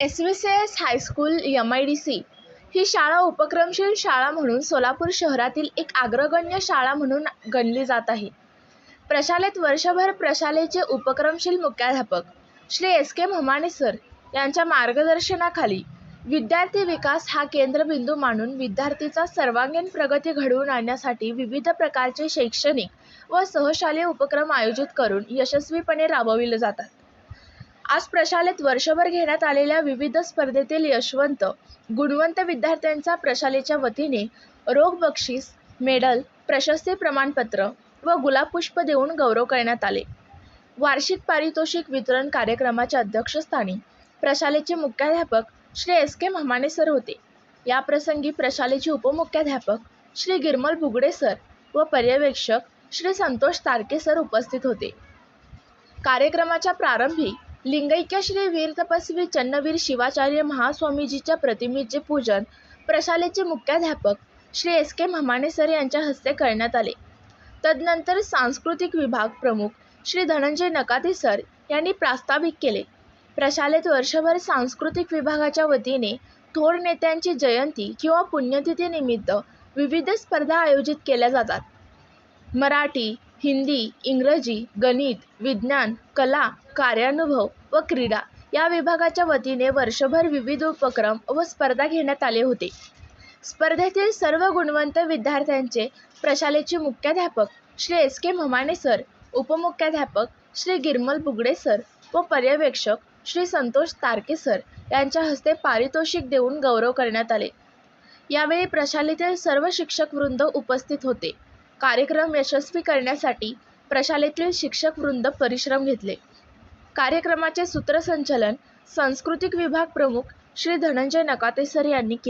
S V C S high school M I D C ही शाळा उपक्रमशील शाळा म्हणून सोलापूर शहरातील एक अग्रगण्य शाळा म्हणून गणली जात आहे. प्रशालेत वर्षभर प्रशालेचे उपक्रमशील मुख्याध्यापक Shri S K Momane sir यांच्या मार्गदर्शनाखाली विद्यार्थी विकास हा केंद्रबिंदू मानून विद्यार्थीचा सर्वांगीण प्रगती घडवून आणण्यासाठी विविध प्रकारचे शैक्षणिक व सहशालेय उपक्रम आयोजित करून यशस्वीपणे राबविले जातात. आज प्रशालेत वर्षभर घेण्यात आलेल्या विविध स्पर्धेतील यशवंत गुणवंत विद्यार्थ्यांचा प्रशालेच्या वतीने रोख बक्षीस मेडल प्रशस्ती प्रमाणपत्र व गुलाबपुष्प देऊन गौरव करण्यात आले. वार्षिक पारितोषिक वितरण कार्यक्रमाच्या अध्यक्षस्थानी प्रशालेचे मुख्याध्यापक Shri S K Mahamane sir होते. याप्रसंगी प्रशालेचे उपमुख्याध्यापक श्री गिरमल बुगडे सर व पर्यवेक्षक श्री संतोष तारके सर उपस्थित होते. कार्यक्रमाच्या प्रारंभी लिंगैक्य श्री वीर तपस्वी चन्नवीर शिवाचार्य महास्वामीजीच्या प्रतिमेचे पूजन प्रशालेचे मुख्याध्यापक Shri S K Mamane sir यांच्या हस्ते करण्यात आले. तदनंतर सांस्कृतिक विभाग प्रमुख श्री धनंजय नकाते सर यांनी प्रास्ताविक केले. प्रशालेत वर्षभर सांस्कृतिक विभागाच्या वतीने थोर नेत्यांची जयंती किंवा पुण्यतिथीनिमित्त विविध स्पर्धा आयोजित केल्या जातात. मराठी हिंदी इंग्रजी गणित विज्ञान कला कार्यानुभव व क्रीडा या विभागाच्या वतीने वर्षभर विविध उपक्रम व स्पर्धा घेण्यात आले होते. स्पर्धेतील सर्व गुणवंत विद्यार्थ्यांचे प्रशालेचे मुख्याध्यापक Shri S K Mamane sir उपमुख्याध्यापक Shri Girmal Bugade sir व पर्यवेक्षक श्री संतोष तारके सर यांच्या हस्ते पारितोषिक देऊन गौरव करण्यात आले. यावेळी प्रशालेतील सर्व शिक्षक वृंद उपस्थित होते. कार्यक्रम यशस्वी करण्यासाठी प्रशालेतील शिक्षक वृंद परिश्रम घेतले. कार्यक्रमाचे सूत्रसंचालन सांस्कृतिक विभाग प्रमुख श्री धनंजय नकाते सर यांनी केले.